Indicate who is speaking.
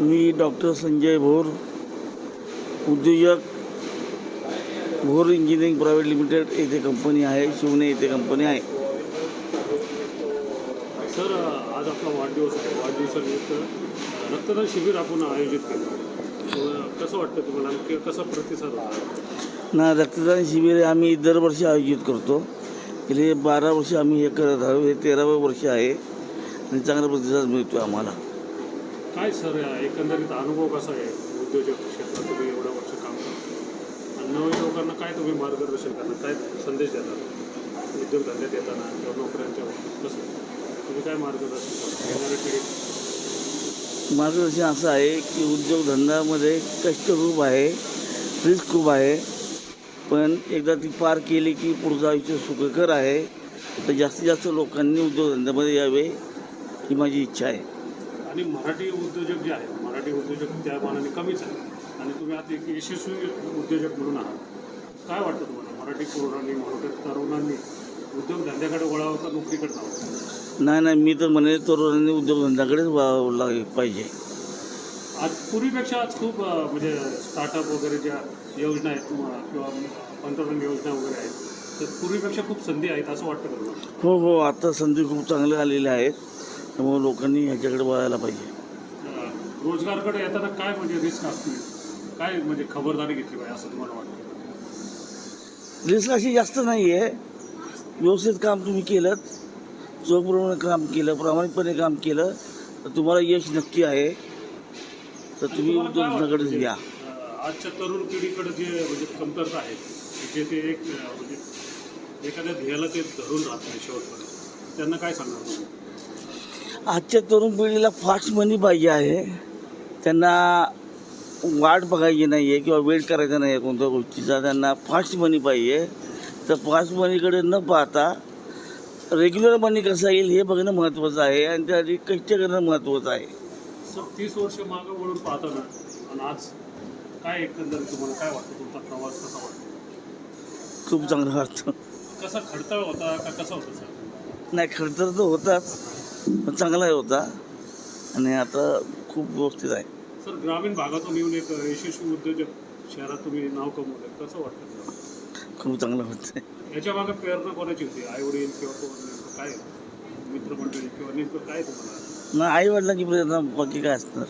Speaker 1: मी doctor Sanjay Bhor उद्योजक Bhor engineering private limited येथे company आहे शिवणे येथे कंपनी आहे.
Speaker 2: सर आज आपला वाढदिवस आहे. वाढदिवसानिमित्त रक्तदान शिबिर आपण आयोजित केलं. कसं वाटतं तुम्हाला? कसा प्रतिसाद
Speaker 1: ना रक्तदान शिबिर आम्ही दरवर्षी आयोजित करतो. गेले बारा वर्ष आम्ही हे करत आहोत. हे तेरावं वर्ष आहे. आणि चांगला प्रतिसाद मिळतो आम्हाला.
Speaker 2: काय सर एकंदरीत अनुभव कसा आहे? उद्योजक क्षेत्रात तुम्ही एवढं वर्ष काम करता. आणि नवीन लोकांना काय तुम्ही मार्गदर्शन करणार काय संदेश देणार उद्योगधंद्यात येताना किंवा नोकऱ्यांच्या कसं? तुम्ही काय मार्गदर्शन करता? येणाऱ्या पिढीत?
Speaker 1: मार्गदर्शन असं आहे की उद्योगधंद्यामध्ये कष्ट खूप आहे रिस्क खूप आहे. पण एकदा ती पार केली की पुढचं आयुष्य सुखकर आहे. तर जास्तीत जास्त लोकांनी उद्योगधंद्यामध्ये यावे. ही माझी इच्छा आहे.
Speaker 2: आणि मराठी उद्योजक जे आहेत मराठी उद्योजक त्या मानाने कमीच आहेत. आणि तुम्ही आता एक यशस्वी उद्योजक म्हणून आहात. काय वाटतं तुम्हाला? मराठी तरुणांनी मराठी तरुणांनी उद्योगधंद्याकडे वळावं का नोकरीकडे जावं?
Speaker 1: नाही नाही मी तर म्हणे तरुणांनी उद्योगधंद्याकडेच वळावं पाहिजे.
Speaker 2: आज पूर्वीपेक्षा आज खूप म्हणजे स्टार्टअप वगैरे ज्या योजना आहेत तुम्हाला किंवा पंतप्रधान योजना वगैरे आहेत तर पूर्वीपेक्षा खूप संधी आहेत असं वाटतं
Speaker 1: हो हो आता संधी खूप चांगल्या आलेल्या आहेत. त्यामुळे लोकांनी ह्याच्याकडे वळायला पाहिजे.
Speaker 2: रोजगारकडे येताना काय म्हणजे रिस्क असतील? काय म्हणजे खबरदारी घेतली पाहिजे असं तुम्हाला वाटतं?
Speaker 1: रिस्क अशी जास्त नाही आहे व्यवस्थित काम तुम्ही केलं चोखप्रमाणे काम केलं प्रामाणिकपणे काम केलं तर तुम्हाला यश नक्की आहे. तर तुम्ही उद्योगधंद्याकडेच
Speaker 2: म्हणजे, आजच्या तरुण पिढीकडे जे म्हणजे कमतरता आहे जे ते एक म्हणजे एखाद्या ध्येयाला ते धरून राहत नाही शेवटपर्यंत. त्यांना काय सांगणार तुम्ही?
Speaker 1: आजच्या तरुण पिढीला फास्ट मनी पाहिजे आहे. त्यांना वाट बघायची नाही आहे किंवा वेट करायचा नाही आहे कोणत्या गोष्टीचा. त्यांना फास्ट मनी पाहिजे. तर फास्ट मनीकडे न पाहता रेग्युलर मनी कसं येईल हे बघणं महत्त्वाचं आहे आणि त्यासाठी कष्ट करणं महत्त्वाचं आहे.
Speaker 2: सर तीस वर्ष मागं वळून पाहताना आणि आज काय एकंदरीत तुम्हाला काय वाटतं? तुमचा प्रवास कसा वाटतो?
Speaker 1: खूप चांगलं वाटतं.
Speaker 2: कसा खडतळ होता का कसा होता सर?
Speaker 1: नाही खर्च तर होताच. चांगलाही होता. आणि आता खूप व्यवस्थित आहे.
Speaker 2: सर ग्रामीण भागातून येऊन एक यशस्वी उद्योजक शहरात तुम्ही नाव कमवलं कसं वाटतं?
Speaker 1: खूप चांगलं होतं
Speaker 2: याच्या मागे प्रेरणा कोणाची होती? आई वडील किंवा कोण नेमकं काय? मित्रमंडळी किंवा नेमकं काय तुम्हाला?
Speaker 1: ना आई वडिलांची प्रेरणा बाकी काय असणार?